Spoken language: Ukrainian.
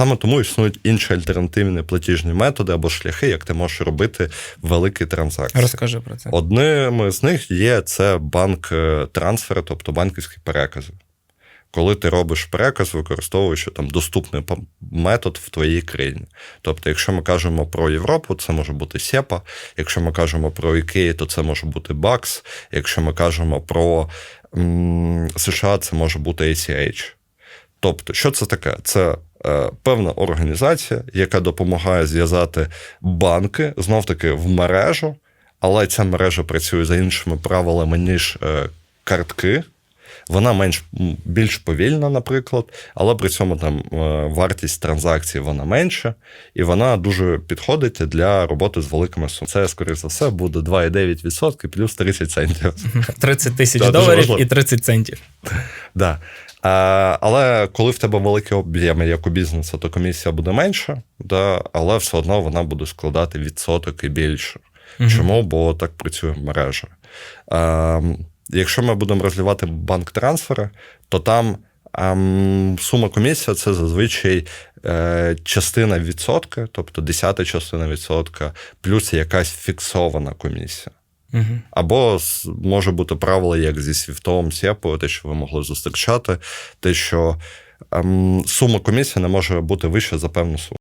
Саме тому існують інші альтернативні платіжні методи або шляхи, як ти можеш робити великі транзакції. Розкажи про це. Одним з них є це банк е, трансфер, тобто банківські перекази. Коли ти робиш переказ, використовуючи там доступний метод в твоїй країні. Тобто, якщо ми кажемо про Європу, це може бути SEPA, якщо ми кажемо про IKEA, то це може бути BAX, якщо ми кажемо про м, США, це може бути ACH. Тобто, що це таке? Це е, певна організація, яка допомагає зв'язати банки знов таки в мережу, але ця мережа працює за іншими правилами, ніж е, картки. Вона менш більш повільна, наприклад, але при цьому там е, вартість транзакцій вона менша, і вона дуже підходить для роботи з великими сумами. Це, скоріш за все, буде 2,9% плюс 30 центів. 30 тисяч доларів і 30 центів. Да. А, але коли в тебе великі об'єми, як у бізнесу, то комісія буде менша, да, але все одно вона буде складати відсоток і більше. Мгм. Чому? Бо так працює мережа. А, якщо ми будемо розливати банк трансфери, то там ам, сума комісія це зазвичай е, частина відсотка, тобто десята частина відсотка, плюс якась фіксована комісія. Або може бути правило, як зі свіфтовим сєпою, те, що ви могли зустрічати, те, що ем, сума комісії не може бути вища за певну суму.